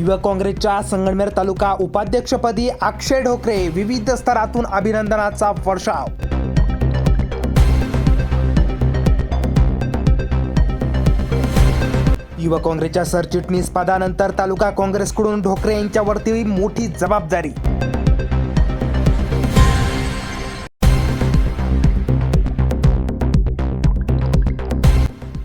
युवक काँग्रेसच्या संगमनेर तालुका उपाध्यक्षपदी अक्षय ढोकरे विविध स्तरातून अभिनंदनाचा वर्षाव. युवक काँग्रेसच्या सरचिटणीस पदानंतर तालुका काँग्रेसकडून ढोकरे यांच्यावरती मोठी जबाबदारी.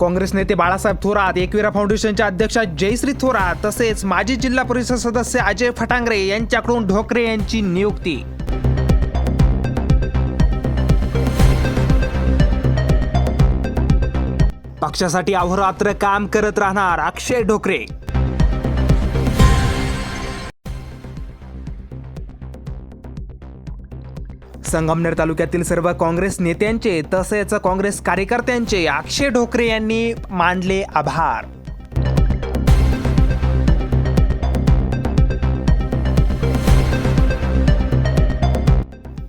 काँग्रेस नेते बाळासाहेब थोरात एकविरा फाउंडेशनच्या अध्यक्षा जयश्री थोरात तसेच माजी जिल्हा परिषद सदस्य अजय फटांगरे यांच्याकडून ढोकरे यांची नियुक्ती. पक्षासाठी अहोरात्र काम करत राहणार अक्षय ढोकरे. संगमनेर तालुक्यातील सर्व काँग्रेस नेत्यांचे तसेच काँग्रेस कार्यकर्त्यांचे अक्षय ढोकरे यांनी मानले आभार.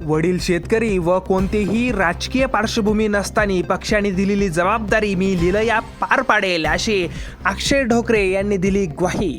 वडील शेतकरी व कोणतीही राजकीय पार्श्वभूमी नसताना पक्षाने दिलेली जबाबदारी मी लिलया पार पाडेल अशी अक्षय ढोकरे यांनी दिली ग्वाही.